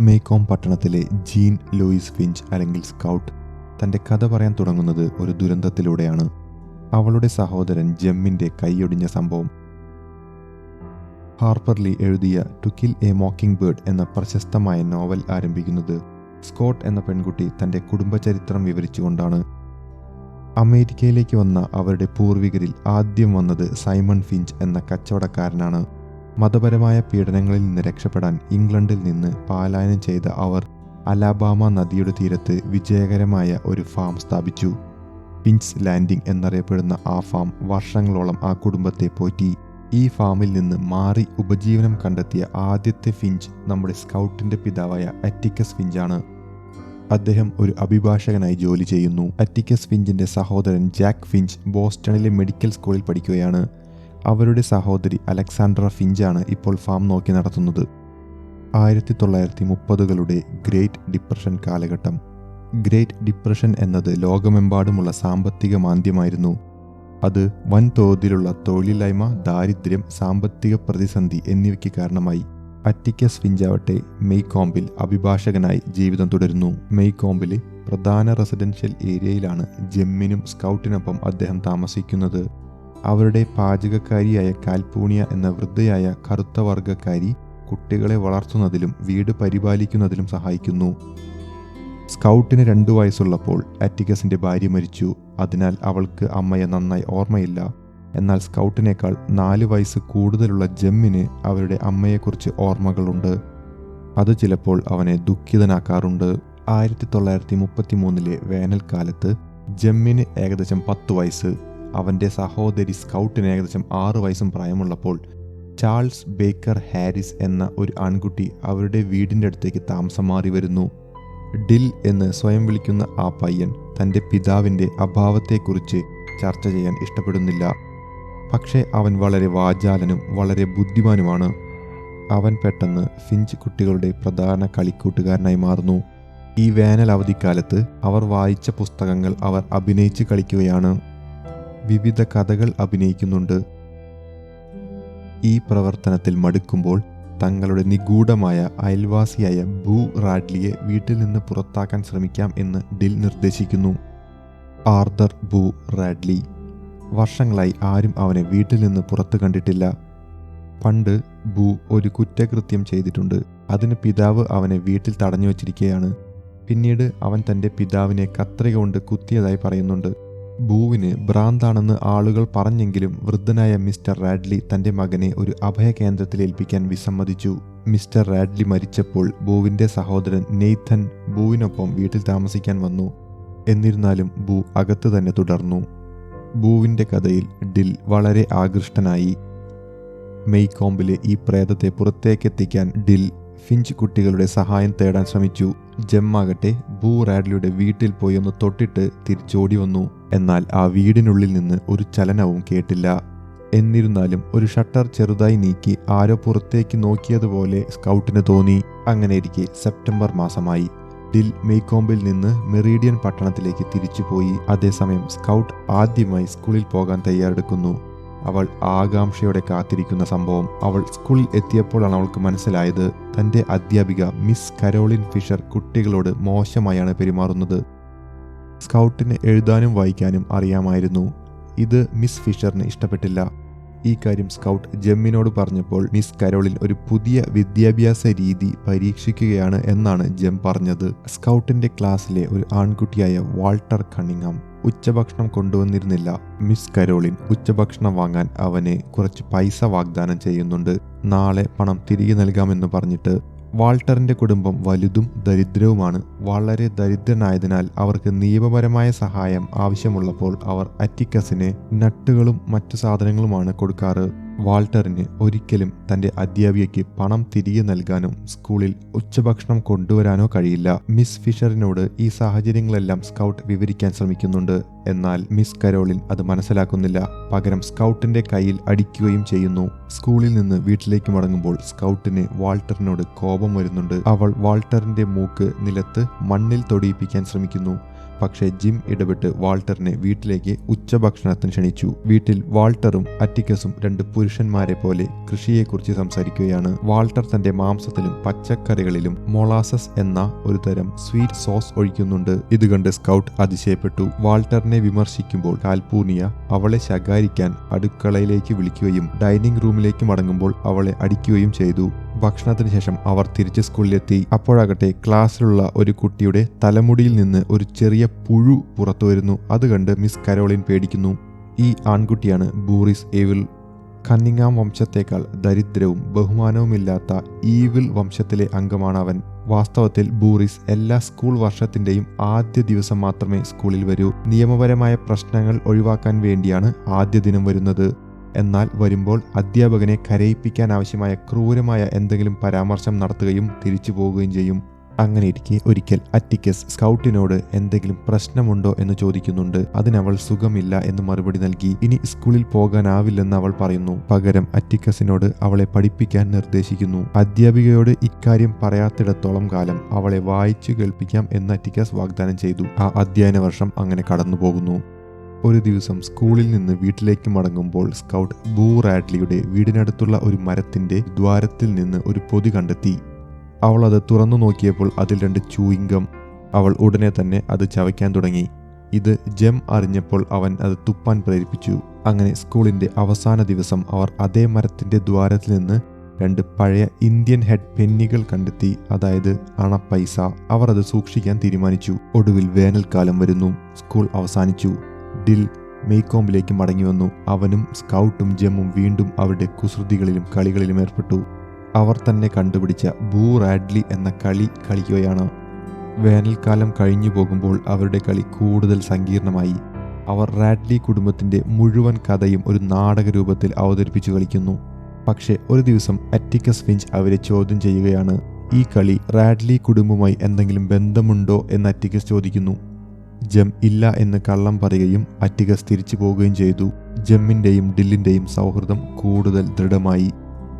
മേക്കോം പട്ടണത്തിലെ Jean Louise Finch അല്ലെങ്കിൽ Scout തന്റെ കഥ പറയാൻ തുടങ്ങുന്നത് ഒരു ദുരന്തത്തിലൂടെയാണ്. അവളുടെ സഹോദരൻ ജെമ്മിന്റെ കൈയൊടിഞ്ഞ സംഭവം. ഹാർപ്പർലി എഴുതിയ to kill a mockingbird എന്ന പ്രശസ്തമായ നോവൽ ആരംഭിക്കുന്നത് സ്കോട്ട് എന്ന പെൺകുട്ടി തന്റെ കുടുംബചരിത്രം വിവരിച്ചുകൊണ്ടാണ്. അമേരിക്കയിലേക്ക് വന്ന അവരുടെ പൂർവികരിൽ ആദ്യം വന്നത് സൈമൺ ഫിഞ്ച് എന്ന കച്ചവടക്കാരനാണ്. മതപരമായ പീഡനങ്ങളിൽ നിന്ന് രക്ഷപ്പെടാൻ ഇംഗ്ലണ്ടിൽ നിന്ന് പാലായനം ചെയ്ത അവർ അലാബാമ നദിയുടെ തീരത്ത് വിജയകരമായ ഒരു ഫാം സ്ഥാപിച്ചു. പിൻസ് ലാൻഡിംഗ് എന്നറിയപ്പെടുന്ന ആ ഫാം വർഷങ്ങളോളം ആ കുടുംബത്തെ പോറ്റി. ഈ ഫാമിൽ നിന്ന് മാറി ഉപജീവനം കണ്ടെത്തിയ ആദ്യത്തെ ഫിഞ്ച് നമ്മുടെ സ്കൗട്ടിന്റെ പിതാവായ അറ്റിക്കസ് ഫിഞ്ചാണ്. അദ്ദേഹം ഒരു അഭിഭാഷകനായി ജോലി ചെയ്യുന്നു. അറ്റിക്കസ് ഫിഞ്ചിന്റെ സഹോദരൻ ജാക്ക് ഫിഞ്ച് ബോസ്റ്റണിലെ മെഡിക്കൽ സ്കൂളിൽ പഠിക്കുകയാണ്. അവരുടെ സഹോദരി അലക്സാണ്ട്ര ഫിഞ്ചാണ് ഇപ്പോൾ ഫാം നോക്കി നടത്തുന്നത്. ആയിരത്തി തൊള്ളായിരത്തി മുപ്പതുകളുടെ ഗ്രേറ്റ് ഡിപ്രഷൻ കാലഘട്ടം. ഗ്രേറ്റ് ഡിപ്രഷൻ എന്നത് ലോകമെമ്പാടുമുള്ള സാമ്പത്തിക മാന്ദ്യമായിരുന്നു. അത് വൻതോതിലുള്ള തൊഴിലില്ലായ്മ ദാരിദ്ര്യം സാമ്പത്തിക പ്രതിസന്ധി എന്നിവയ്ക്ക് കാരണമായി. അറ്റിക്കസ് ഫിഞ്ചാവട്ടെ മെയ്കോംബിൽ അഭിഭാഷകനായി ജീവിതം തുടരുന്നു. മെയ്കോംബിലെ പ്രധാന റെസിഡൻഷ്യൽ ഏരിയയിലാണ് ജെമ്മിനും സ്കൗട്ടിനൊപ്പം അദ്ദേഹം താമസിക്കുന്നത്. അവരുടെ പാചകക്കാരിയായ കാൽപൂണിയ എന്ന വൃദ്ധയായ കറുത്ത വർഗക്കാരി കുട്ടികളെ വളർത്തുന്നതിലും വീട് പരിപാലിക്കുന്നതിലും സഹായിക്കുന്നു. സ്കൗട്ടിന് രണ്ടു വയസ്സുള്ളപ്പോൾ അറ്റിക്കസിന്റെ ഭാര്യ മരിച്ചു. അതിനാൽ അവൾക്ക് അമ്മയെ നന്നായി ഓർമ്മയില്ല. എന്നാൽ സ്കൗട്ടിനേക്കാൾ നാല് വയസ്സ് കൂടുതലുള്ള ജെമ്മിന് അവരുടെ അമ്മയെക്കുറിച്ച് ഓർമ്മകളുണ്ട്. അത് ചിലപ്പോൾ അവനെ ദുഃഖിതനാക്കാറുണ്ട്. ആയിരത്തി തൊള്ളായിരത്തി മുപ്പത്തി മൂന്നിലെ വേനൽക്കാലത്ത് ജെമ്മിന് ഏകദേശം പത്ത് വയസ്സ്. അവന്റെ സഹോദരി സ്കൗട്ടിന് ഏകദേശം ആറ് വയസ്സും പ്രായമുള്ളപ്പോൾ ചാൾസ് ബേക്കർ ഹാരിസ് എന്ന ഒരു ആൺകുട്ടി അവരുടെ വീടിന്റെ അടുത്തേക്ക് താമസം മാറി വരുന്നു. ഡിൽ എന്ന് സ്വയം വിളിക്കുന്ന ആ പയ്യൻ തന്റെ പിതാവിന്റെ അഭാവത്തെക്കുറിച്ച് ചർച്ച ചെയ്യാൻ ഇഷ്ടപ്പെടുന്നില്ല. പക്ഷേ അവൻ വളരെ വാചാലനും വളരെ ബുദ്ധിമാനുമാണ്. അവൻ പെട്ടെന്ന് ഫിഞ്ച് കുട്ടികളുടെ പ്രധാന കളിക്കൂട്ടുകാരനായി മാറുന്നു. ഈ വേനൽ അവധിക്കാലത്ത് അവർ വായിച്ച പുസ്തകങ്ങൾ അവർ അഭിനയിച്ച് കളിക്കുകയാണ്. വിവിധ കഥകൾ അഭിനയിക്കുന്നുണ്ട്. ഈ പ്രവർത്തനത്തിൽ മടുക്കുമ്പോൾ തങ്ങളുടെ നിഗൂഢമായ അയൽവാസിയായ ബൂ റാഡ്ലിയെ വീട്ടിൽ നിന്ന് പുറത്താക്കാൻ ശ്രമിക്കാം എന്ന് ഡിൽ നിർദ്ദേശിക്കുന്നു. ആർദർ ബൂ റാഡ്ലി വർഷങ്ങളായി ആരും അവനെ വീട്ടിൽ നിന്ന് പുറത്തു കണ്ടിട്ടില്ല. പണ്ട് ബൂ ഒരു കുറ്റകൃത്യം ചെയ്തിട്ടുണ്ട്. അതിന് പിതാവ് അവനെ വീട്ടിൽ തടഞ്ഞു വച്ചിരിക്കുകയാണ് പിന്നീട് അവൻ തന്റെ പിതാവിനെ കത്രിക കൊണ്ട് കുത്തിയതായി പറയുന്നുണ്ട്. ബൂവിന് ഭ്രാന്താണെന്ന് ആളുകൾ പറഞ്ഞെങ്കിലും വൃദ്ധനായ മിസ്റ്റർ റാഡ്ലി തന്റെ മകനെ ഒരു അഭയകേന്ദ്രത്തിൽ ഏൽപ്പിക്കാൻ വിസമ്മതിച്ചു. മിസ്റ്റർ റാഡ്ലി മരിച്ചപ്പോൾ ബൂവിന്റെ സഹോദരൻ നെയ്ഥൻ ബൂവിനൊപ്പം വീട്ടിൽ താമസിക്കാൻ വന്നു. എന്നിരുന്നാലും ബൂ അകത്ത് തന്നെ തുടർന്നു. ബൂവിന്റെ കഥയിൽ ഡിൽ വളരെ ആകൃഷ്ടനായി. മെയ്കോമ്പിലെ ഈ പ്രേതത്തെ പുറത്തേക്കെത്തിക്കാൻ ഡിൽ ഫിഞ്ച് കുട്ടികളുടെ സഹായം തേടാൻ ശ്രമിച്ചു. ജെമ്മാകട്ടെ ബൂ റാഡ്ലിയുടെ വീട്ടിൽ പോയി ഒന്ന് തൊട്ടിട്ട് തിരിച്ചോടി വന്നു. എന്നാൽ ആ വീടിനുള്ളിൽ നിന്ന് ഒരു ചലനവും കേട്ടില്ല. എന്നിരുന്നാലും ഒരു ഷട്ടർ ചെറുതായി നീക്കി ആരോ പുറത്തേക്ക് നോക്കിയതുപോലെ സ്കൗട്ടിന് തോന്നി. അങ്ങനെയിരിക്കെ സെപ്റ്റംബർ മാസമായി. ഡിൽ മെയ്കോംബിൽ നിന്ന് മെറീഡിയൻ പട്ടണത്തിലേക്ക് തിരിച്ചുപോയി. അതേസമയം സ്കൗട്ട് ആദ്യമായി സ്കൂളിൽ പോകാൻ തയ്യാറെടുക്കുന്നു. അവൾ ആകാംക്ഷയോടെ കാത്തിരിക്കുന്ന സംഭവം അവൾ സ്കൂളിൽ എത്തിയപ്പോഴാണ് അവൾക്ക് മനസ്സിലായത്. തന്റെ അധ്യാപിക മിസ് കരോളിൻ ഫിഷർ കുട്ടികളോട് മോശമായാണ് പെരുമാറുന്നത്. സ്കൗട്ടിന് എഴുതാനും വായിക്കാനും അറിയാമായിരുന്നു. ഇത് മിസ് ഫിഷറിന് ഇഷ്ടപ്പെട്ടില്ല. ഈ കാര്യം സ്കൗട്ട് ജെമ്മിനോട് പറഞ്ഞപ്പോൾ മിസ് കരോളിൻ ഒരു പുതിയ വിദ്യാഭ്യാസ രീതി പരീക്ഷിക്കുകയാണ് എന്നാണ് ജെം പറഞ്ഞത്. സ്കൗട്ടിന്റെ ക്ലാസ്സിലെ ഒരു ആൺകുട്ടിയായ വാൾട്ടർ കണ്ണിങ്ങം ഉച്ചഭക്ഷണം കൊണ്ടുവന്നിരുന്നില്ല. മിസ് കരോളിൻ ഉച്ചഭക്ഷണം വാങ്ങാൻ അവനെ കുറച്ച് പൈസ വാഗ്ദാനം ചെയ്യുന്നുണ്ട്. നാളെ പണം തിരികെ നൽകാമെന്ന് പറഞ്ഞിട്ട് വാൾട്ടറിന്റെ കുടുംബം വലുതും ദരിദ്രവുമാണ്. വളരെ ദരിദ്രനായതിനാൽ അവർക്ക് നിയമപരമായ സഹായം ആവശ്യമുള്ളപ്പോൾ അവർ അറ്റിക്കസിന് നട്ടുകളും മറ്റു സാധനങ്ങളുമാണ് കൊടുക്കാറ്. വാൾട്ടറിന് ഒരിക്കലും തന്റെ അധ്യാപികയ്ക്ക് പണം തിരികെ നൽകാനും സ്കൂളിൽ ഉച്ചഭക്ഷണം കൊണ്ടുവരാനോ കഴിയില്ല. മിസ് ഫിഷറിനോട് ഈ സാഹചര്യങ്ങളെല്ലാം സ്കൗട്ട് വിവരിക്കാൻ ശ്രമിക്കുന്നുണ്ട്. എന്നാൽ മിസ് കരോളിൻ അത് മനസ്സിലാക്കുന്നില്ല. പകരം സ്കൗട്ടിന്റെ കയ്യിൽ അടിക്കുകയും ചെയ്യുന്നു. സ്കൂളിൽ നിന്ന് വീട്ടിലേക്ക് മടങ്ങുമ്പോൾ സ്കൗട്ടിന് വാൾട്ടറിനോട് കോപം വരുന്നുണ്ട്. അവൾ വാൾട്ടറിന്റെ മൂക്ക് നിലത്ത് മണ്ണിൽ തൊടിയിപ്പിക്കാൻ ശ്രമിക്കുന്നു. പക്ഷേ ജിം ഇടപെട്ട് വാൾട്ടറിനെ വീട്ടിലേക്ക് ഉച്ചഭക്ഷണത്തിന് ക്ഷണിച്ചു. വീട്ടിൽ വാൾട്ടറും അറ്റിക്കസും രണ്ട് പുരുഷന്മാരെ പോലെ കൃഷിയെക്കുറിച്ച് സംസാരിക്കുകയാണ്. വാൾട്ടർ തന്റെ മാംസത്തിലും പച്ചക്കറികളിലും മൊളാസസ് എന്ന ഒരു തരം സ്വീറ്റ് സോസ് ഒഴിക്കുന്നുണ്ട്. ഇത് കണ്ട് സ്കൗട്ട് അതിശയപ്പെട്ടു. വാൾട്ടറിനെ വിമർശിക്കുമ്പോൾ കാൽപൂർണിയ അവളെ ശകാരിക്കാൻ അടുക്കളയിലേക്ക് വിളിക്കുകയും ഡൈനിങ് റൂമിലേക്ക് മടങ്ങുമ്പോൾ അവളെ അടിക്കുകയും ചെയ്തു. ഭക്ഷണത്തിന് ശേഷം അവർ തിരിച്ച് സ്കൂളിലെത്തി. അപ്പോഴാകട്ടെ ക്ലാസ്സിലുള്ള ഒരു കുട്ടിയുടെ തലമുടിയിൽ നിന്ന് ഒരു ചെറിയ പുഴു പുറത്തു വരുന്നു. അത് കണ്ട് മിസ് കരോളിൻ പേടിക്കുന്നു. ഈ ആൺകുട്ടിയാണ് ബൂറിസ് ഏവിൽ. കന്നിങ്ങാം വംശത്തേക്കാൾ ദരിദ്രവും ബഹുമാനവുമില്ലാത്ത ഈവിൽ വംശത്തിലെ അംഗമാണ് അവൻ. വാസ്തവത്തിൽ ബൂറിസ് എല്ലാ സ്കൂൾ വർഷത്തിന്റെയും ആദ്യ ദിവസം മാത്രമേ സ്കൂളിൽ വരൂ. നിയമപരമായ പ്രശ്നങ്ങൾ ഒഴിവാക്കാൻ വേണ്ടിയാണ് ആദ്യ ദിനം വരുന്നത്. എന്നാൽ വരുമ്പോൾ അധ്യാപകനെ കരയിപ്പിക്കാൻ ആവശ്യമായ ക്രൂരമായ എന്തെങ്കിലും പരാമർശം നടത്തുകയും തിരിച്ചു പോവുകയും ചെയ്യും. അങ്ങനെ ഇരിക്കെ ഒരിക്കൽ അറ്റിക്കസ് സ്കൗട്ടിനോട് എന്തെങ്കിലും പ്രശ്നമുണ്ടോ എന്ന് ചോദിക്കുന്നുണ്ട്. അതിനവൾ സുഖമില്ല എന്ന് മറുപടി നൽകി ഇനി സ്കൂളിൽ പോകാനാവില്ലെന്ന് അവൾ പറയുന്നു. പകരം അറ്റിക്കസിനോട് അവളെ പഠിപ്പിക്കാൻ നിർദ്ദേശിക്കുന്നു. അധ്യാപികയോട് ഇക്കാര്യം പറയാത്തിടത്തോളം കാലം അവളെ വായിച്ചു കേൾപ്പിക്കാം എന്ന് അറ്റിക്കസ് വാഗ്ദാനം ചെയ്തു. ആ അധ്യയന വർഷം അങ്ങനെ കടന്നു പോകുന്നു ഒരു ദിവസം സ്കൂളിൽ നിന്ന് വീട്ടിലേക്ക് മടങ്ങുമ്പോൾ സ്കൗട്ട് ബൂ റാഡ്ലിയുടെ വീടിനടുത്തുള്ള ഒരു മരത്തിന്റെ ദ്വാരത്തിൽ നിന്ന് ഒരു പൊതി കണ്ടെത്തി. അവൾ അത് തുറന്നു നോക്കിയപ്പോൾ അതിൽ രണ്ട് ചൂയിങ്കം അവൾ ഉടനെ തന്നെ അത് ചവയ്ക്കാൻ തുടങ്ങി. ഇത് ജെം അറിഞ്ഞപ്പോൾ അവൻ അത് തുപ്പാൻ പ്രേരിപ്പിച്ചു. അങ്ങനെ സ്കൂളിന്റെ അവസാന ദിവസം അവർ അതേ മരത്തിന്റെ ദ്വാരത്തിൽ നിന്ന് രണ്ട് പഴയ ഇന്ത്യൻ ഹെഡ് പെന്നികൾ കണ്ടെത്തി അതായത് അണപ്പൈസ അവർ അത് സൂക്ഷിക്കാൻ തീരുമാനിച്ചു. ഒടുവിൽ വേനൽക്കാലം വരുന്നു. സ്കൂൾ അവസാനിച്ചു. ഡിൽ മടങ്ങി വന്നു. അവനും സ്കൗട്ടും ജെമ്മും വീണ്ടും അവരുടെ കുസൃതികളിലും കളികളിലും ഏർപ്പെട്ടു. അവർ തന്നെ കണ്ടുപിടിച്ച ബൂ റാഡ്ലി എന്ന കളി കളിക്കുകയാണ്. വേനൽക്കാലം കഴിഞ്ഞു പോകുമ്പോൾ അവരുടെ കളി കൂടുതൽ സങ്കീർണമായി. അവർ റാഡ്ലി കുടുംബത്തിന്റെ മുഴുവൻ കഥയും ഒരു നാടക രൂപത്തിൽ അവതരിപ്പിച്ചു കളിക്കുന്നു. പക്ഷേ ഒരു ദിവസം അറ്റിക്കസ് ഫിഞ്ച് അവരെ ചോദ്യം ചെയ്യുകയാണ് ഈ കളി റാഡ്ലി കുടുംബമായി എന്തെങ്കിലും ബന്ധമുണ്ടോ? എന്ന് അറ്റിക്കസ് ചോദിക്കുന്നു. ജം ഇല്ല എന്ന് കള്ളം പറയുകയും അറ്റികസ് തിരിച്ചു പോവുകയും ചെയ്തു. ജമ്മിന്റെയും ഡില്ലിന്റെയും സൗഹൃദം കൂടുതൽ ദൃഢമായി.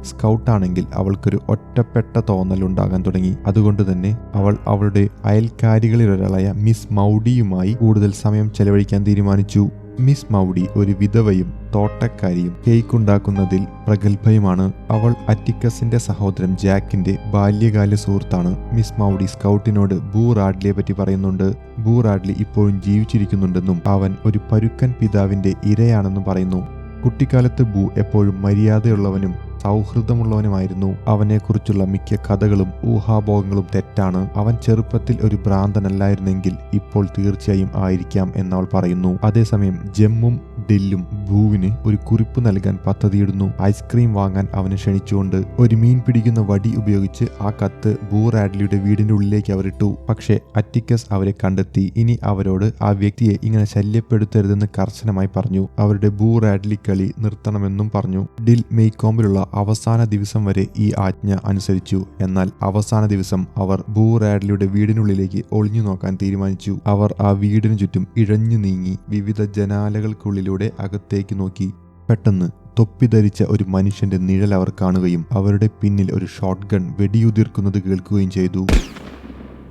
സ്കൗട്ടാണെങ്കിൽ അവൾക്കൊരു ഒറ്റപ്പെട്ട തോന്നൽ ഉണ്ടാകാൻ തുടങ്ങി. അതുകൊണ്ട് തന്നെ അവൾ അവളുടെ അയൽക്കാരികളിലൊരാളായ മിസ് മൗഡിയുമായി കൂടുതൽ സമയം ചെലവഴിക്കാൻ തീരുമാനിച്ചു. മിസ് മൗഡി ഒരു വിധവയും തോട്ടക്കാരിയും കേക്ക് ഉണ്ടാക്കുന്നതിൽ പ്രഗത്ഭയുമാണ്. അവൾ അറ്റിക്കസിന്റെ സഹോദരൻ ജാക്കിന്റെ ബാല്യകാല സുഹൃത്താണ്. മിസ് മൗഡി സ്കൗട്ടിനോട് ബൂ റാഡ്ലിയെ പറ്റി പറയുന്നുണ്ട്. ബൂ റാഡ്ലി ഇപ്പോഴും ജീവിച്ചിരിക്കുന്നുണ്ടെന്നും അവൻ ഒരു പരുക്കൻ പിതാവിന്റെ ഇരയാണെന്നും പറയുന്നു. കുട്ടിക്കാലത്ത് ബൂ എപ്പോഴും മര്യാദയുള്ളവനും സൗഹൃദമുള്ളവനുമായിരുന്നു അവനെക്കുറിച്ചുള്ള മിക്ക കഥകളും ഊഹാഭോഗങ്ങളും തെറ്റാണ്. അവൻ ചെറുപ്പത്തിൽ ഒരു ഭ്രാന്തനല്ലായിരുന്നെങ്കിൽ ഇപ്പോൾ തീർച്ചയായും ആയിരിക്കാം എന്നവൾ പറയുന്നു. അതേസമയം ജമ്മും ഡില്ലും ബൂവിന് ഒരു കുറിപ്പ് നൽകാൻ പദ്ധതിയിടുന്നു. ഐസ്ക്രീം വാങ്ങാൻ അവനെ ക്ഷണിച്ചുകൊണ്ട് ഒരു മീൻ പിടിക്കുന്ന വടി ഉപയോഗിച്ച് ആ കത്ത് ബൂ റാഡ്ലിയുടെ വീടിന്റെ ഉള്ളിലേക്ക് അവരിട്ടു പക്ഷേ അറ്റിക്കസ് അവരെ കണ്ടെത്തി. ഇനി അവരോട് ആ വ്യക്തിയെ ഇങ്ങനെ ശല്യപ്പെടുത്തരുതെന്ന് കർശനമായി പറഞ്ഞു. അവരുടെ ബൂ റാഡ്ലി കളി നിർത്തണമെന്നും പറഞ്ഞു. ഡിൽ മെയ്കോമ്പിലുള്ള അവസാന ദിവസം വരെ ഈ ആജ്ഞ അനുസരിച്ചു. എന്നാൽ അവസാന ദിവസം അവർ ബൂ റാഡ്ലിയുടെ വീടിനുള്ളിലേക്ക് ഒളിഞ്ഞു നോക്കാൻ തീരുമാനിച്ചു. അവർ ആ വീടിനു ചുറ്റും ഇഴഞ്ഞു നീങ്ങി. വിവിധ ജനാലകൾക്കുള്ളിലൂടെ അകത്തേക്ക് നോക്കി പെട്ടെന്ന് തൊപ്പി ധരിച്ച ഒരു മനുഷ്യന്റെ നിഴൽ അവർ കാണുകയും അവരുടെ പിന്നിൽ ഒരു ഷോട്ട് ഗൺ വെടിയുതിർക്കുന്നത് കേൾക്കുകയും ചെയ്തു.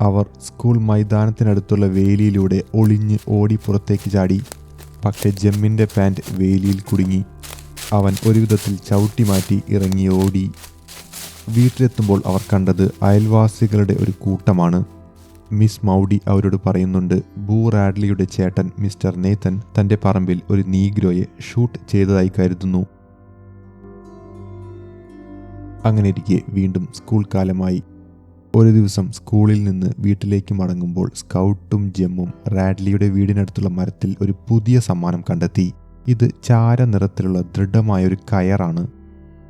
അവർ സ്കൂൾ മൈതാനത്തിനടുത്തുള്ള വേലിയിലൂടെ ഒളിഞ്ഞ് ഓടി പുറത്തേക്ക് ചാടി. പക്ഷെ ജെമ്മിന്റെ പാന്റ് വേലിയിൽ കുടുങ്ങി. അവൻ ഒരുവിധത്തിൽ ചവിട്ടി മാറ്റി ഇറങ്ങി ഓടി. വീട്ടിലെത്തുമ്പോൾ അവർ കണ്ടത് അയൽവാസികളുടെ ഒരു കൂട്ടമാണ്. മിസ് മൗഡി അവരോട് പറയുന്നുണ്ട് ബൂ റാഡ്ലിയുടെ ചേട്ടൻ മിസ്റ്റർ നേതൻ തന്റെ പറമ്പിൽ ഒരു നീഗ്രോയെ ഷൂട്ട് ചെയ്തതായി കരുതുന്നു. അങ്ങനെ ഇരിക്കെ വീണ്ടും സ്കൂൾ കാലമായി. ഒരു ദിവസം സ്കൂളിൽ നിന്ന് വീട്ടിലേക്ക് മടങ്ങുമ്പോൾ സ്കൗട്ടും ജെമ്മും റാഡ്ലിയുടെ വീടിനടുത്തുള്ള മരത്തിൽ ഒരു പുതിയ സമ്മാനം കണ്ടെത്തി. ഇത് ചാര നിറത്തിലുള്ള ദൃഢമായ ഒരു കയറാണ്.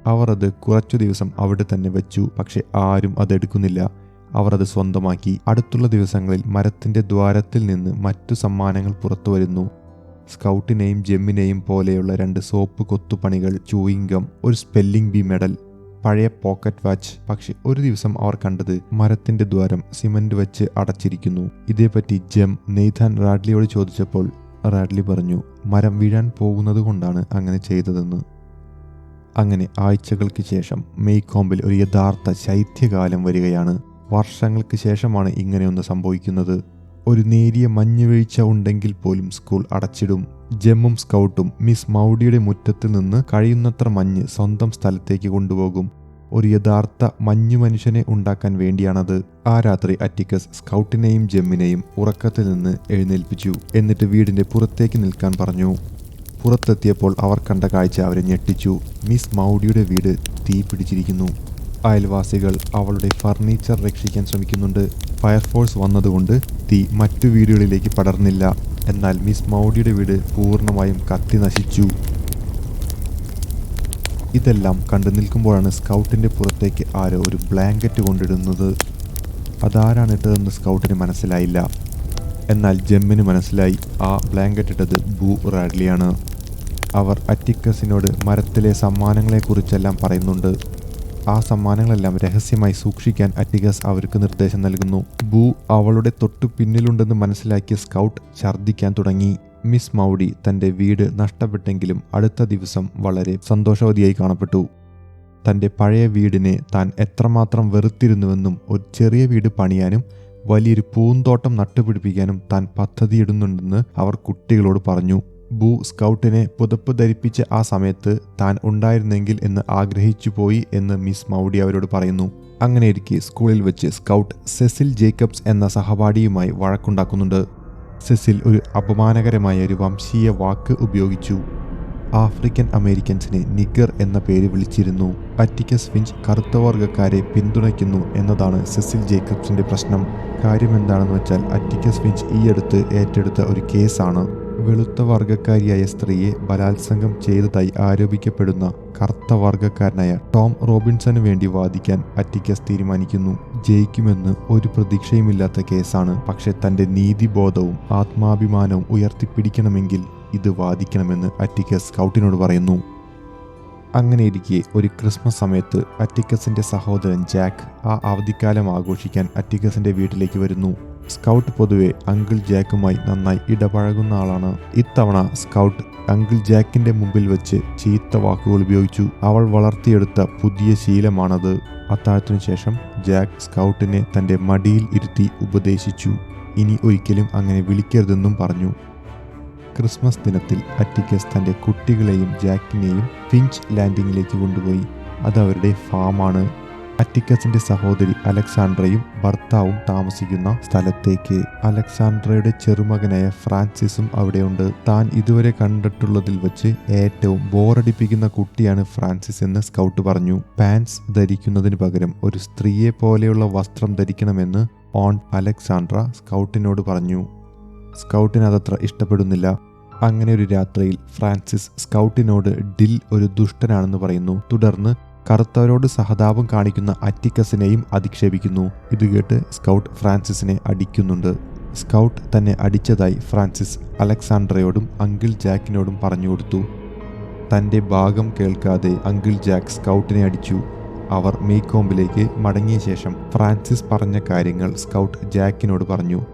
അവർ അത് കുറച്ചു ദിവസം അവിടെ തന്നെ വെച്ചു പക്ഷെ ആരും അതെടുക്കുന്നില്ല. അവർ അത് സ്വന്തമാക്കി. അടുത്തുള്ള ദിവസങ്ങളിൽ മരത്തിന്റെ ദ്വാരത്തിൽ നിന്ന് മറ്റു സമ്മാനങ്ങൾ പുറത്തു വരുന്നു. സ്കൗട്ടിനെയും ജെമ്മിനെയും പോലെയുള്ള രണ്ട് സോപ്പ് കൊത്തുപണികൾ ചൂയിങ്കം ഒരു സ്പെല്ലിംഗ് ബി മെഡൽ പഴയ പോക്കറ്റ് വാച്ച് പക്ഷെ ഒരു ദിവസം അവർ കണ്ടത് മരത്തിന്റെ ദ്വാരം സിമന്റ് വെച്ച് അടച്ചിരിക്കുന്നു. ഇതേപ്പറ്റി ജെം നെയ്ഥാൻ റാഡ്ലിയോട് ചോദിച്ചപ്പോൾ റാഡ്ലി പറഞ്ഞു മരം വീഴാൻ പോകുന്നത് കൊണ്ടാണ് അങ്ങനെ ചെയ്തതെന്ന്. അങ്ങനെ ആഴ്ചകൾക്ക് ശേഷം മെയ്കോമ്പിൽ ഒരു യഥാർത്ഥ ശൈത്യകാലം വരികയാണ്. വർഷങ്ങൾക്ക് ശേഷമാണ് ഇങ്ങനെയൊന്ന് സംഭവിക്കുന്നത്. ഒരു നേരിയ മഞ്ഞുവീഴ്ച ഉണ്ടെങ്കിൽ പോലും സ്കൂൾ അടച്ചിടും. ജമ്മും സ്കൗട്ടും മിസ് മൗഡിയുടെ മുറ്റത്ത് നിന്ന് കഴിയുന്നത്ര മഞ്ഞ് സ്വന്തം സ്ഥലത്തേക്ക് കൊണ്ടുപോകും. ഒരു യഥാർത്ഥ മഞ്ഞു മനുഷ്യനെ ഉണ്ടാക്കാൻ വേണ്ടിയാണത്. ആ രാത്രി അറ്റിക്കസ് സ്കൗട്ടിനെയും ജെമ്മിനെയും ഉറക്കത്തിൽ നിന്ന് എഴുന്നേൽപ്പിച്ചു. എന്നിട്ട് വീടിന്റെ പുറത്തേക്ക് നിൽക്കാൻ പറഞ്ഞു. പുറത്തെത്തിയപ്പോൾ അവർ കണ്ട കാഴ്ച അവരെ ഞെട്ടിച്ചു. മിസ് മൗഡിയുടെ വീട് തീ പിടിച്ചിരിക്കുന്നു അയൽവാസികൾ അവളുടെ ഫർണിച്ചർ രക്ഷിക്കാൻ ശ്രമിക്കുന്നുണ്ട്. ഫയർഫോഴ്സ് വന്നതുകൊണ്ട് തീ മറ്റു വീടുകളിലേക്ക് പടർന്നില്ല. എന്നാൽ മിസ് മൗഡിയുടെ വീട് പൂർണമായും കത്തി നശിച്ചു. ഇതെല്ലാം കണ്ടു നിൽക്കുമ്പോഴാണ് സ്കൗട്ടിന്റെ പുറത്തേക്ക് ആരോ ഒരു ബ്ലാങ്കറ്റ് കൊണ്ടിടുന്നത്. അതാരാണ് ഇട്ടതെന്ന് സ്കൗട്ടിന് മനസ്സിലായില്ല. എന്നാൽ ജെമ്മിന് മനസ്സിലായി. ആ ബ്ലാങ്കറ്റ് ഇട്ടത് ബൂ റാഡ്ലിയാണ്. അവർ അറ്റിക്കസിനോട് മരത്തിലെ സമ്മാനങ്ങളെക്കുറിച്ചെല്ലാം പറയുന്നുണ്ട്. ആ സമ്മാനങ്ങളെല്ലാം രഹസ്യമായി സൂക്ഷിക്കാൻ അറ്റിഗസ് അവർക്ക് നിർദ്ദേശം നൽകുന്നു. ബൂ അവളുടെ തൊട്ടു പിന്നിലുണ്ടെന്ന് മനസ്സിലാക്കിയ സ്കൗട്ട് ഛർദ്ദിക്കാൻ തുടങ്ങി. മിസ് മൗഡി തന്റെ വീട് നഷ്ടപ്പെട്ടെങ്കിലും അടുത്ത ദിവസം വളരെ സന്തോഷവതിയായി കാണപ്പെട്ടു. തന്റെ പഴയ വീടിനെ താൻ എത്രമാത്രം വെറുത്തിരുന്നുവെന്നും ഒരു ചെറിയ വീട് പണിയാനും വലിയൊരു പൂന്തോട്ടം നട്ടുപിടിപ്പിക്കാനും താൻ പദ്ധതിയിടുന്നുണ്ടെന്ന് അവർ കുട്ടികളോട് പറഞ്ഞു. ബൂ സ്കൗട്ടിനെ പുതപ്പ് ധരിപ്പിച്ച ആ സമയത്ത് താൻ ഉണ്ടായിരുന്നെങ്കിൽ എന്ന് ആഗ്രഹിച്ചു പോയി എന്ന് മിസ് മൗഡി അവരോട് പറയുന്നു. അങ്ങനെയിരിക്കെ സ്കൂളിൽ വെച്ച് സ്കൗട്ട് സെസിൽ ജേക്കബ്സ് എന്ന സഹപാഠിയുമായി വഴക്കുണ്ടാക്കുന്നുണ്ട്. സെസിൽ ഒരു അപമാനകരമായ ഒരു വംശീയ വാക്ക് ഉപയോഗിച്ചു. ആഫ്രിക്കൻ അമേരിക്കൻസിനെ നിഗർ എന്ന പേര് വിളിച്ചിരുന്നു. അറ്റിക്കസ് ഫിഞ്ച് കറുത്ത വർഗക്കാരെ പിന്തുണയ്ക്കുന്നു എന്നതാണ് സെസിൽ ജേക്കബ്സിന്റെ പ്രശ്നം. കാര്യമെന്താണെന്ന് വെച്ചാൽ അറ്റിക്കസ് ഫിഞ്ച് ഈയടുത്ത് ഏറ്റെടുത്ത ഒരു കേസാണ്. വെളുത്ത വർഗക്കാരിയായ സ്ത്രീയെ ബലാത്സംഗം ചെയ്തതായി ആരോപിക്കപ്പെടുന്ന കറുത്ത വർഗക്കാരനായ ടോം റോബിൻസന് വേണ്ടി വാദിക്കാൻ അറ്റിക്കസ് തീരുമാനിക്കുന്നു. ജയിക്കുമെന്ന് ഒരു പ്രതീക്ഷയുമില്ലാത്ത കേസാണ്. പക്ഷേ തന്റെ നീതിബോധവും ആത്മാഭിമാനവും ഉയർത്തിപ്പിടിക്കണമെങ്കിൽ ഇത് വാദിക്കണമെന്ന് അറ്റിക്കസ് സ്കൗട്ടിനോട് പറയുന്നു. അങ്ങനെയിരിക്കെ ഒരു ക്രിസ്മസ് സമയത്ത് അറ്റിക്കസിന്റെ സഹോദരൻ ജാക്ക് ആ അവധിക്കാലം ആഘോഷിക്കാൻ അറ്റിക്കസിന്റെ വീട്ടിലേക്ക് വരുന്നു. സ്കൗട്ട് പൊതുവെ അങ്കിൾ ജാക്കുമായി നന്നായി ഇടപഴകുന്ന ആളാണ്. ഇത്തവണ സ്കൗട്ട് അങ്കിൾ ജാക്കിന്റെ മുമ്പിൽ വെച്ച് ചീത്ത വാക്കുകൾ ഉപയോഗിച്ചു. അവൾ വളർത്തിയെടുത്ത പുതിയ ശീലമാണത്. അത്താഴത്തിനു ശേഷം ജാക്ക് സ്കൗട്ടിനെ തന്റെ മടിയിൽ ഇരുത്തി ഉപദേശിച്ചു. ഇനി ഒരിക്കലും അങ്ങനെ വിളിക്കരുതെന്നും പറഞ്ഞു. ക്രിസ്മസ് ദിനത്തിൽ അറ്റിക്കസ് തന്റെ കുട്ടികളെയും ജാക്കിനെയും ഫിഞ്ച് ലാൻഡിങ്ങിലേക്ക് കൊണ്ടുപോയി. അത് അവരുടെ ഫാമാണ്. അറ്റിക്കസിന്റെ സഹോദരി അലക്സാണ്ട്രയും ഭർത്താവും താമസിക്കുന്ന സ്ഥലത്തേക്ക്. അലക്സാണ്ട്രയുടെ ചെറുമകനായ ഫ്രാൻസിസും അവിടെയുണ്ട്. താൻ ഇതുവരെ കണ്ടിട്ടുള്ളതിൽ വെച്ച് ഏറ്റവും ബോറടിപ്പിക്കുന്ന കുട്ടിയാണ് ഫ്രാൻസിസ് എന്ന് സ്കൗട്ട് പറഞ്ഞു. പാൻസ് ധരിക്കുന്നതിന് പകരം ഒരു സ്ത്രീയെ പോലെയുള്ള വസ്ത്രം ധരിക്കണമെന്ന് ഓൺ അലക്സാണ്ട്ര സ്കൗട്ടിനോട് പറഞ്ഞു. സ്കൗട്ടിന് അതത്ര ഇഷ്ടപ്പെടുന്നില്ല. അങ്ങനെ ഒരു രാത്രിയിൽ ഫ്രാൻസിസ് സ്കൗട്ടിനോട് ഡിൽ ഒരു ദുഷ്ടനാണെന്ന് പറയുന്നു. തുടർന്ന് കറുത്തവരോട് സഹതാപം കാണിക്കുന്ന അറ്റിക്കസിനെയും അധിക്ഷേപിക്കുന്നു. ഇത് കേട്ട് സ്കൗട്ട് ഫ്രാൻസിസിനെ അടിക്കുന്നുണ്ട്. സ്കൗട്ട് തന്നെ അടിച്ചതായി ഫ്രാൻസിസ് അലക്സാണ്ട്രയോടും അങ്കിൾ ജാക്കിനോടും പറഞ്ഞു കൊടുത്തു. തന്റെ ഭാഗം കേൾക്കാതെ അങ്കിൾ ജാക്ക് സ്കൗട്ടിനെ അടിച്ചു. അവർ മേക്കോമ്പിലേക്ക് മടങ്ങിയ ശേഷം ഫ്രാൻസിസ് പറഞ്ഞ കാര്യങ്ങൾ സ്കൗട്ട് ജാക്കിനോട് പറഞ്ഞു.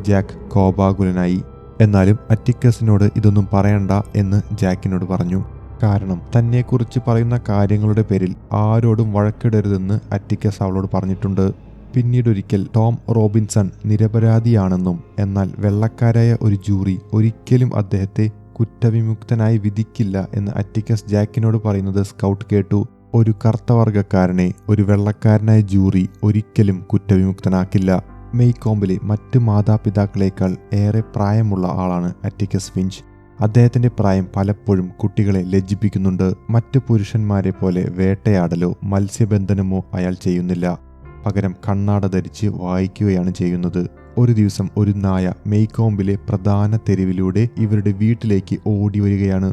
ജാക്ക് കോപാകുലനായി. എന്നാലും അറ്റിക്കസിനോട് ഇതൊന്നും പറയണ്ട എന്ന് ജാക്കിനോട് പറഞ്ഞു. കാരണം തന്നെക്കുറിച്ച് പറയുന്ന കാര്യങ്ങളുടെ പേരിൽ ആരോടും വഴക്കിടരുതെന്ന് അറ്റിക്കസ് അവളോട് പറഞ്ഞിട്ടുണ്ട്. പിന്നീടൊരിക്കൽ ടോം റോബിൻസൺ നിരപരാധിയാണെന്നും എന്നാൽ വെള്ളക്കാരായ ഒരു ജൂറി ഒരിക്കലും അദ്ദേഹത്തെ കുറ്റവിമുക്തനായി വിധിക്കില്ല എന്ന് അറ്റിക്കസ് ജാക്കിനോട് പറയുന്നത് സ്കൗട്ട് കേട്ടു. ഒരു കറുത്തവർഗക്കാരനെ ഒരു വെള്ളക്കാരനായ ജൂറി ഒരിക്കലും കുറ്റവിമുക്തനാക്കില്ല. മെയ്കോമ്പിലെ മറ്റ് മാതാപിതാക്കളേക്കാൾ ഏറെ പ്രായമുള്ള ആളാണ് അറ്റിക്കസ് ഫിഞ്ച്. അദ്ദേഹത്തിന്റെ പ്രായം പലപ്പോഴും കുട്ടികളെ ലജ്ജിപ്പിക്കുന്നുണ്ട്. മറ്റു പുരുഷന്മാരെ പോലെ വേട്ടയാടലോ മത്സ്യബന്ധനമോ അയാൾ ചെയ്യുന്നില്ല. പകരം കണ്ണാട ധരിച്ച് വായിക്കുകയാണ് ചെയ്യുന്നത്. ഒരു ദിവസം ഒരു നായ മെയ്കോമ്പിലെ പ്രധാന തെരുവിലൂടെ ഇവരുടെ വീട്ടിലേക്ക് ഓടി വരികയാണ്.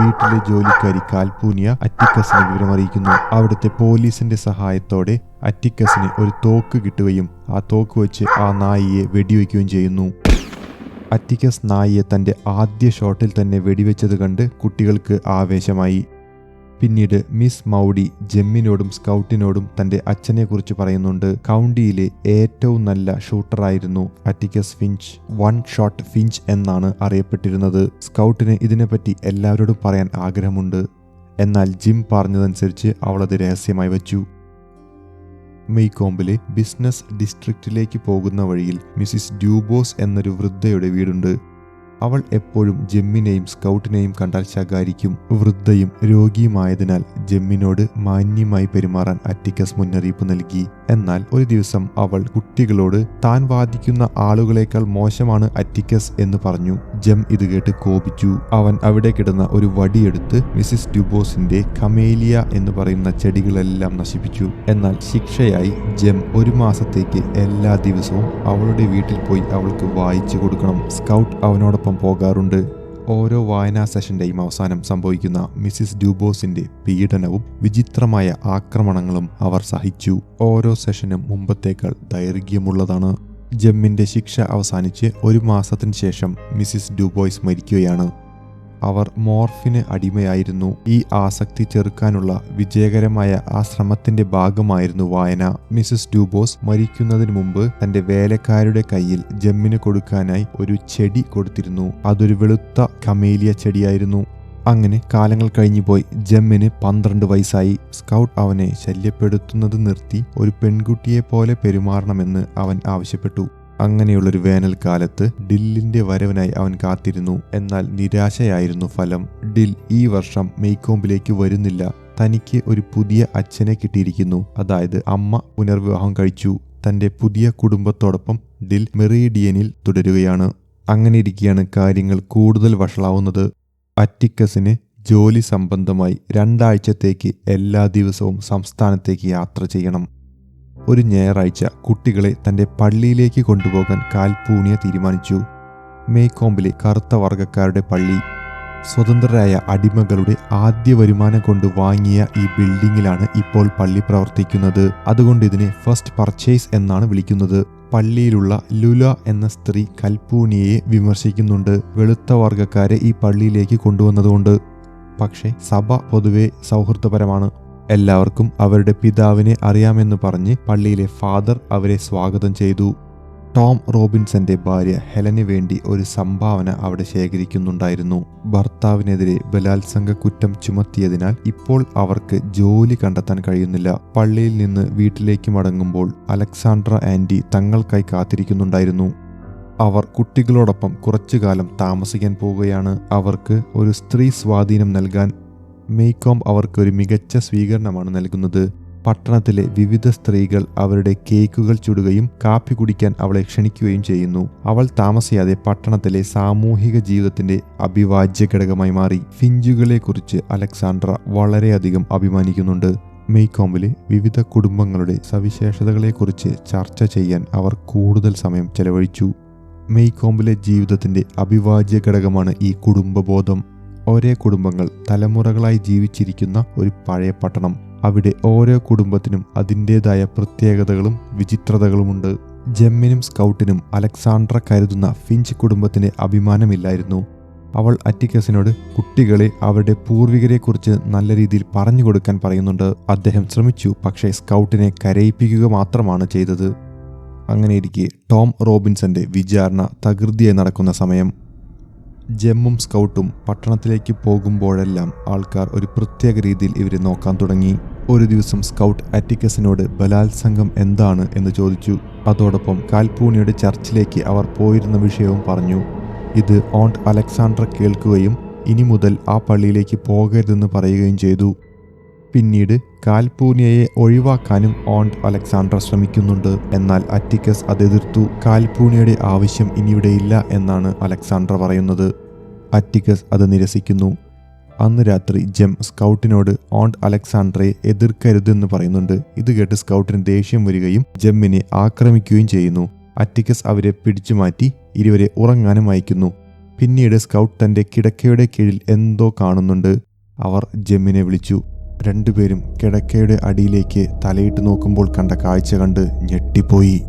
വീട്ടിലെ ജോലിക്കാരി കാൽപൂനിയ അറ്റിക്കസിനെ വിവരമറിയിക്കുന്നു. അവിടുത്തെ പോലീസിന്റെ സഹായത്തോടെ അറ്റിക്കസിന് ഒരു തോക്ക് കിട്ടുകയും ആ തോക്ക് വെച്ച് ആ നായിയെ വെടിവെക്കുകയും ചെയ്യുന്നു. അറ്റിക്കസ് നായിയെ തന്റെ ആദ്യ ഷോട്ടിൽ തന്നെ വെടിവെച്ചത് കണ്ട് കുട്ടികൾക്ക് ആവേശമായി. പിന്നീട് മിസ് മൗഡി ജെമ്മിനോടും സ്കൗട്ടിനോടും തന്റെ അച്ഛനെക്കുറിച്ച് പറയുന്നുണ്ട്. കൗണ്ടിയിലെ ഏറ്റവും നല്ല ഷൂട്ടറായിരുന്നു Atticus Finch. One shot Finch എന്നാണ് അറിയപ്പെട്ടിരുന്നത്. സ്കൗട്ടിന് ഇതിനെപ്പറ്റി എല്ലാവരോടും പറയാൻ ആഗ്രഹമുണ്ട്. എന്നാൽ ജിം പറഞ്ഞതനുസരിച്ച് അവളത് രഹസ്യമായി വച്ചു. മെയ്കോംബിലെ ബിസിനസ് ഡിസ്ട്രിക്റ്റിലേക്ക് പോകുന്ന വഴിയിൽ മിസിസ് ഡ്യൂബോസ് എന്നൊരു വൃദ്ധയുടെ വീടുണ്ട്. അവൾ എപ്പോഴും ജെമ്മിനെയും സ്കൗട്ടിനെയും കണ്ടാൽ ശകാരിക്കും വൃദ്ധയും രോഗിയുമായതിനാൽ ജെമ്മിനോട് മാന്യമായി പെരുമാറാൻ അറ്റിക്കസ് മുന്നറിയിപ്പ് നൽകി. എന്നാൽ ഒരു ദിവസം അവൾ കുട്ടികളോട് താൻ വാദിക്കുന്ന ആളുകളേക്കാൾ മോശമാണ് അറ്റിക്കസ് എന്ന് പറഞ്ഞു ജെം ഇത് കേട്ട് കോപിച്ചു. അവൻ അവിടെ കിടന്ന ഒരു വടിയെടുത്ത് മിസിസ് ഡ്യുബോസിന്റെ കമേലിയ എന്ന് പറയുന്ന ചെടികളെല്ലാം നശിപ്പിച്ചു. എന്നാൽ ശിക്ഷയായി ജെം ഒരു മാസത്തേക്ക് എല്ലാ ദിവസവും അവളുടെ വീട്ടിൽ പോയി അവൾക്ക് വായിച്ചു കൊടുക്കണം. സ്കൗട്ട് അവനോടൊപ്പം പോകാറുണ്ട്. ഓരോ വായനാ സെഷന്റെയും അവസാനം സംഭവിക്കുന്ന മിസ്സിസ് ഡ്യൂബോസിന്റെ പീഡനവും വിചിത്രമായ ആക്രമണങ്ങളും അവർ സഹിച്ചു. ഓരോ സെഷനും മുമ്പത്തേക്കാൾ ദൈർഘ്യമുള്ളതാണ്. ജെമ്മിന്റെ ശിക്ഷ അവസാനിച്ച് ഒരു മാസത്തിന് ശേഷം മിസ്സിസ് ഡ്യൂബോയ്സ് മരിക്കുകയാണ്. അവർ മോർഫിന് അടിമയായിരുന്നു. ഈ ആസക്തി ചെറുക്കാനുള്ള വിജയകരമായ ആ ശ്രമത്തിന്റെ ഭാഗമായിരുന്നു വായന. മിസസ് ഡ്യൂബോസ് മരിക്കുന്നതിന് മുമ്പ് തന്റെ വേലക്കാരുടെ കയ്യിൽ ജമ്മിന് കൊടുക്കാനായി ഒരു ചെടി കൊടുത്തിരുന്നു. അതൊരു വെളുത്ത കമേലിയ ചെടിയായിരുന്നു. അങ്ങനെ കാലങ്ങൾ കഴിഞ്ഞുപോയി ജമ്മിന് പന്ത്രണ്ട് വയസ്സായി. സ്കൗട്ട് അവനെ ശല്യപ്പെടുത്തുന്നത് നിർത്തി ഒരു പെൺകുട്ടിയെ പോലെ പെരുമാറണമെന്ന് അവൻ ആവശ്യപ്പെട്ടു. അങ്ങനെയുള്ളൊരു വേനൽക്കാലത്ത് ഡില്ലിന്റെ വരവിനായി അവൻ കാത്തിരുന്നു. എന്നാൽ നിരാശയായിരുന്നു ഫലം. ഡിൽ ഈ വർഷം മെയ്ക്കോമ്പിലേക്ക് വരുന്നില്ല. തനിക്ക് ഒരു പുതിയ അച്ഛനെ കിട്ടിയിരിക്കുന്നു. അതായത് അമ്മ പുനർവിവാഹം കഴിച്ചു. തന്റെ പുതിയ കുടുംബത്തോടൊപ്പം ഡിൽ മെറീഡിയനിൽ തുടരുകയാണ്. അങ്ങനെ ഇരിക്കെയാണ് കാര്യങ്ങൾ കൂടുതൽ വഷളാവുന്നത്. അറ്റിക്കസിന് ജോലി സംബന്ധമായി രണ്ടാഴ്ചത്തേക്ക് എല്ലാ ദിവസവും സംസ്ഥാനത്തേക്ക് യാത്ര ചെയ്യണം. ഒരു ഞായറാഴ്ച കുട്ടികളെ തന്റെ പള്ളിയിലേക്ക് കൊണ്ടുപോകാൻ കാൽപൂണിയ തീരുമാനിച്ചു. മേക്കോമ്പിലെ കറുത്ത വർഗക്കാരുടെ പള്ളി സ്വതന്ത്രരായ അടിമകളുടെ ആദ്യ വരുമാനം കൊണ്ട് വാങ്ങിയ ഈ ബിൽഡിങ്ങിലാണ് ഇപ്പോൾ പള്ളി പ്രവർത്തിക്കുന്നത്. അതുകൊണ്ട് ഇതിനെ ഫസ്റ്റ് പർച്ചേസ് എന്നാണ് വിളിക്കുന്നത്. പള്ളിയിലുള്ള ലുല എന്ന സ്ത്രീ കൽപൂണിയെ വിമർശിക്കുന്നുണ്ട്. വെളുത്ത വർഗക്കാരെ ഈ പള്ളിയിലേക്ക് കൊണ്ടുവന്നതുകൊണ്ട്. പക്ഷേ സഭ പൊതുവെ സൗഹൃദപരമാണ്. എല്ലാവർക്കും അവരുടെ പിതാവിനെ അറിയാമെന്ന് പറഞ്ഞ് പള്ളിയിലെ ഫാദർ അവരെ സ്വാഗതം ചെയ്തു. ടോം റോബിൻസന്റെ ഭാര്യ ഹെലന് വേണ്ടി ഒരു സംഭാവന അവിടെ ശേഖരിക്കുന്നുണ്ടായിരുന്നു. ഭർത്താവിനെതിരെ ബലാത്സംഗ കുറ്റം ചുമത്തിയതിനാൽ ഇപ്പോൾ അവർക്ക് ജോലി കണ്ടെത്താൻ കഴിയുന്നില്ല. പള്ളിയിൽ നിന്ന് വീട്ടിലേക്ക് മടങ്ങുമ്പോൾ അലക്സാണ്ട്ര ആന്റി തങ്ങൾക്കായി കാത്തിരിക്കുന്നുണ്ടായിരുന്നു. അവർ കുട്ടികളോടൊപ്പം കുറച്ചു കാലം താമസിക്കാൻ പോവുകയാണ്. അവർക്ക് ഒരു സ്ത്രീ സ്വാധീനം നൽകാൻ മെയ്കോം അവർക്ക് ഒരു മികച്ച സ്വീകരണമാണ് നൽകുന്നത്. പട്ടണത്തിലെ വിവിധ സ്ത്രീകൾ അവരുടെ കേക്കുകൾ ചുടുകയും കാപ്പി കുടിക്കാൻ അവളെ ക്ഷണിക്കുകയും ചെയ്യുന്നു. അവൾ താമസിയാതെ പട്ടണത്തിലെ സാമൂഹിക ജീവിതത്തിന്റെ അഭിവാജ്യ ഘടകമായി മാറി. ഫിഞ്ചുകളെക്കുറിച്ച് അലക്സാണ്ട്ര വളരെയധികം അഭിമാനിക്കുന്നുണ്ട്. മെയ്കോമിലെ വിവിധ കുടുംബങ്ങളുടെ സവിശേഷതകളെക്കുറിച്ച് ചർച്ച ചെയ്യാൻ അവർ കൂടുതൽ സമയം ചെലവഴിച്ചു. മെയ്കോമ്പിലെ ജീവിതത്തിന്റെ അഭിവാജ്യ ഘടകമാണ് ഈ കുടുംബബോധം. ഒരേ കുടുംബങ്ങൾ തലമുറകളായി ജീവിച്ചിരിക്കുന്ന ഒരു പഴയ പട്ടണം. അവിടെ ഓരോ കുടുംബത്തിനും അതിന്റെതായ പ്രത്യേകതകളും വിചിത്രതകളുമുണ്ട്. ജെമ്മിനും സ്കൗട്ടിനും അലക്സാണ്ട്ര കരുതുന്ന ഫിഞ്ച് കുടുംബത്തിന് അഭിമാനമില്ലായിരുന്നു. അവൾ അറ്റിക്കസിനോട് കുട്ടികളെ അവരുടെ പൂർവികരെക്കുറിച്ച് നല്ല രീതിയിൽ പറഞ്ഞു കൊടുക്കാൻ പറയുന്നുണ്ട്. അദ്ദേഹം ശ്രമിച്ചു പക്ഷേ സ്കൗട്ടിനെ കരയിപ്പിക്കുക മാത്രമാണ് ചെയ്തത്. അങ്ങനെയിരിക്കെ ടോം റോബിൻസന്റെ വിചാരണ തകൃതിയായി നടക്കുന്ന സമയം. ജെമ്മും സ്കൗട്ടും പട്ടണത്തിലേക്ക് പോകുമ്പോഴെല്ലാം ആൾക്കാർ ഒരു പ്രത്യേക രീതിയിൽ ഇവരെ നോക്കാൻ തുടങ്ങി. ഒരു ദിവസം സ്കൗട്ട് അറ്റിക്കസിനോട് ബലാത്സംഗം എന്താണ് എന്ന് ചോദിച്ചു. അതോടൊപ്പം കാൽപൂണിയുടെ ചർച്ചിലേക്ക് അവർ പോയിരുന്ന വിഷയവും പറഞ്ഞു. ഇത് ഓണ്ട് അലക്സാണ്ടർ കേൾക്കുകയും ഇനി മുതൽ ആ പള്ളിയിലേക്ക് പോകരുതെന്ന് പറയുകയും ചെയ്തു. പിന്നീട് കാൽപൂനിയയെ ഒഴിവാക്കാനും ഓണ്ട് അലക്സാണ്ടർ ശ്രമിക്കുന്നുണ്ട്. എന്നാൽ അറ്റിക്കസ് അത് എതിർത്തു. കാൽപൂനിയയുടെ ആവശ്യം ഇനിയുടെ ഇല്ല എന്നാണ് അലക്സാണ്ടർ പറയുന്നത്. അറ്റിക്കസ് അത് നിരസിക്കുന്നു. അന്ന് രാത്രി ജെം സ്കൗട്ടിനോട് ഓണ്ട് അലക്സാണ്ട്രയെ എതിർക്കരുതെന്ന് പറയുന്നുണ്ട്. ഇത് കേട്ട് സ്കൗട്ടിന് ദേഷ്യം വരികയും ജെമ്മിനെ ആക്രമിക്കുകയും ചെയ്യുന്നു. അറ്റിക്കസ് അവരെ പിടിച്ചു മാറ്റി ഇരുവരെ ഉറങ്ങാനും അയക്കുന്നു. പിന്നീട് സ്കൗട്ട് തന്റെ കിടക്കയുടെ കീഴിൽ എന്തോ കാണുന്നുണ്ട്. അവർ ജെമ്മിനെ വിളിച്ചു. രണ്ടുപേരും കിടക്കയുടെ അടിയിലേക്ക് തലയിട്ട് നോക്കുമ്പോൾ കണ്ട കാഴ്ച കണ്ട് ഞെട്ടിപ്പോയി.